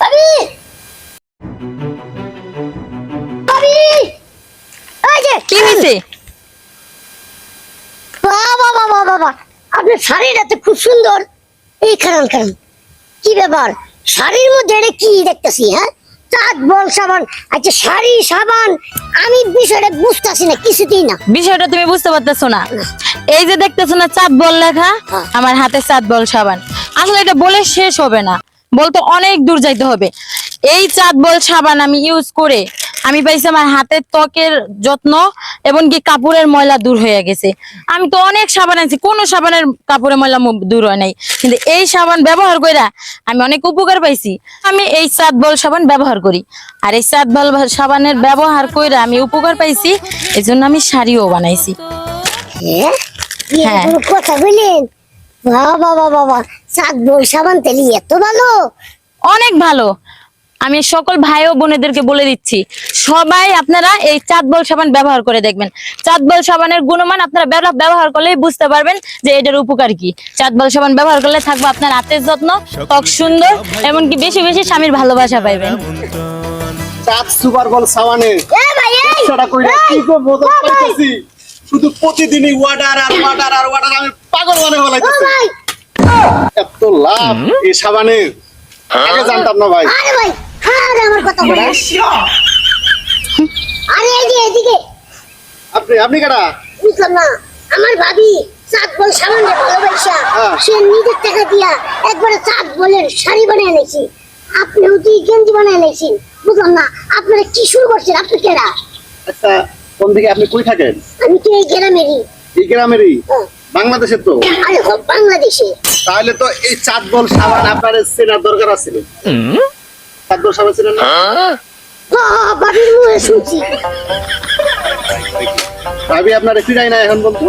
ভাবি ভাবি এই কি হয়েছে? বাবা বাবা বাবা আপনার শাড়িটা তো খুব সুন্দর। এই কারণ কারণ কি ব্যাপার? শাড়ির মধ্যে এটা কি দেখতেছি হ্যাঁ? চাঁদ বল সাবান আচ্ছা শাড়ি সাবান আমি বিষয়টা বুঝতেছি না কিছুতেই না। বিষয়টা তুমি বুঝতে পারতেছো না। এই যে দেখতেছো না চাঁদ বল লেখা হ্যাঁ। আমার হাতে চাঁদ বল সাবান। আসলে এটা বলে শেষ হবে না। বলতে অনেক দূর যাইতে হবে। এই চাঁদ বল সাবান আমি ইউজ করে আমি পাইছি আমার হাতের ত্বকের যত্ন এবং কি কাপড়ের ময়লা দূর হয়ে গেছে। আমি তো অনেক সাবান আনছি কোনো সাবানের কাপড়ের ময়লা দূর হয় নাই। কিন্তু এই সাবান ব্যবহার কইরা আমি অনেক উপকার পাইছি। আমি এই চাঁদ বল সাবান ব্যবহার করি। আর এই চাঁদ বল সাবানের ব্যবহার কইরা আমি উপকার পাইছি এই জন্য আমি শাড়িও বানাইছি। হ্যাঁ? হ্যাঁ। কথা বললেন বাবা বাবা বাবা চাঁদ বল সাবান তেলি এত ভালো। অনেক ভালো। আমি সকল ভাই ও বোনেদেরকে বলে দিচ্ছি সবাই আপনারা এই চাঁদবল সাবান ব্যবহার করে দেখবেন। চাঁদবল সাবানের গুণমান আপনারা ব্যবহার করলেই বুঝতে পারবেন যে এটার উপকার কি। চাঁদবল সাবান ব্যবহার করলে থাকবে আপনার হাতের যত্ন ত্বক সুন্দর এমনকি বেশি বেশি স্বামীর ভালোবাসা পাইবেন। চাঁদ সুপার বল সাবানে কি শুধু প্রতিদিনই ওয়াটার আর ওয়াটার আর ওয়াটার আমি পাগল মনে হলাইতেছি ভাই। এত লাভ। এই সাবানে আগে জানতাম না ভাই। আরে ভাই আরে আমার কথা বলে। আরে এদিকে এদিকে। আপনি আপনি কারা? বুঝলাম না। আমার ভাবি চাঁদ বল সামান্য ভালোবাসা। হ্যাঁ। সে নিজের টাকা দিয়া একবারে চাঁদ বলের শাড়ি বানিয়ে এনেছি। আপনি তুই গেঞ্জি বানিয়ে এনেছেন? বুঝলাম না। আপনারা কি শুরু করছেন? আপনি কেরা? আচ্ছা কোন দিকে আপনি কই থাকেন? আমি তো এই গ্রামেরই? এই গ্রামেরই? হ্যাঁ। বাংলাদেশের তো? আরে হোক বাংলাদেশে। তাহলে তো এই চাঁদ বল সাবান আপনার চেনার দরকার আছে চাঁদ বল সাবান চেনেন না? হ, হ, ভাবির মুখে শুনছি। ভাবি আপনার ফিরাই না এখন বলতো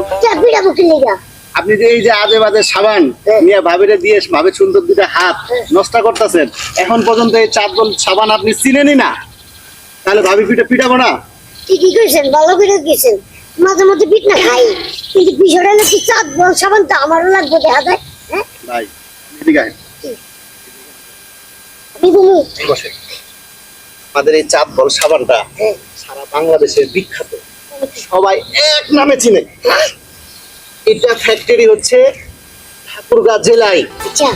লেগা আপনি যে এই যে আজে বাজে সাবান হ্যাঁ। নিয়ে ভাবিরে দিয়ে ভাবে সুন্দর দুটা হাত নষ্ট করতেছেন এখন পর্যন্ত এই চাঁদ বল সাবান আপনি চিনেনই না। তাহলে ভাবি পিঠে পিঠাবো না? কইছেন? ভালো করে গেছেন মাঝে মাঝে পিঠ না খাই কিন্তু বিষয়টা হলো কি চাঁদ বল সাবান তো আমারও লাগবে দেখা যায় হ্যাঁ? ভাই এদিকে আয়। আমি বলু বসে। আমাদের এই চাঁদ বল সাবানটা হ্যাঁ। সারা বাংলাদেশের বিখ্যাত। সবাই এক নামে চিনে। এটা ফ্যাক্টরি হচ্ছে ঠাকুরগাঁ জেলায়। আচ্ছা।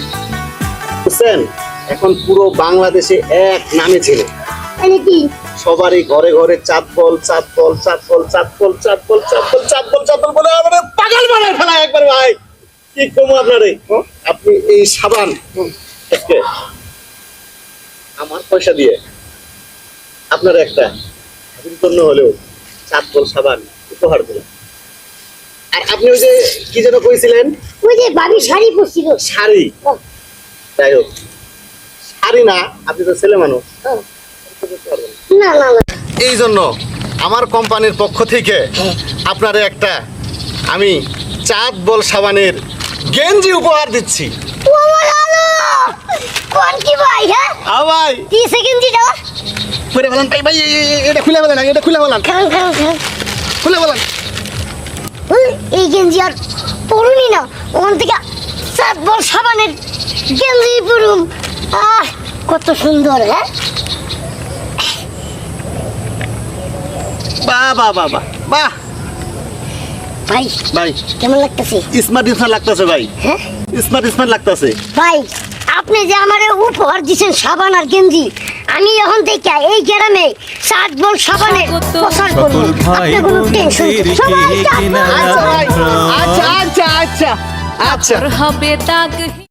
বুঝছেন? এখন পুরো বাংলাদেশে এক নামে চিনে। কি? সবারই ঘরে ঘরে চাঁদ বল চাঁদ বল চাঁদ বল চাঁদ বল চাঁদ বল চাঁদ বল চাঁদ বল চাঁদ বল বলে আমাদের পাগল বানায় ফেলায় একবার ভাই। কি কমু আপনারে? আপনি এই সাবান আমার পয়সা দিয়ে আপনার একটা জন্য হলেও চাঁদ বল সাবান উপহার দিলাম। আর আপনি ওই যে কি যেন কইছিলেন? ওই যে ভাবি শাড়ি পরছিল। শাড়ি। যাই হোক শাড়ি না আপনি তো ছেলে মানুষ। এই জন্য আমার কোম্পানির পক্ষ থেকে আপনারে একটা আমি চাঁদ বল সাবানের গেঞ্জি উপহার দিচ্ছি। কোন কি ভাই হ্যাঁ? হ্যাঁ ভাই। কি সেকেন্ড দিটা খুলে বলেন ভাই ভাই এ- এ- এটা খুলে বলেন এটা খুলে বলেন। খান খান খান। খুলে বলেন। হুম, এই গেঞ্জি আর পরুনি না। ওখান থেকে সাত বল সাবানের গেঞ্জি পরুম। আহ কত সুন্দর হ্যাঁ? বাহ বাহ বাহ বাহ। বাহ। ভাই ভাই। কেমন লাগতেছে? স্মার্ট স্মার্ট লাগতেছে ভাই। হ্যাঁ? স্মার্ট স্মার্ট লাগতেছে। ভাই আপনি যে আমার উপহার দিচ্ছেন সাবান আর গেঞ্জি আমি এখন থেকে এই গ্রামে সাত বল সাবানের প্রচার করব। আপনি কোনো টেনশন সবাই কে চাঁদ বল কিনা আচ্ছা আচ্ছা আচ্ছা আচ্ছা। আচ্ছা হবে দাগ।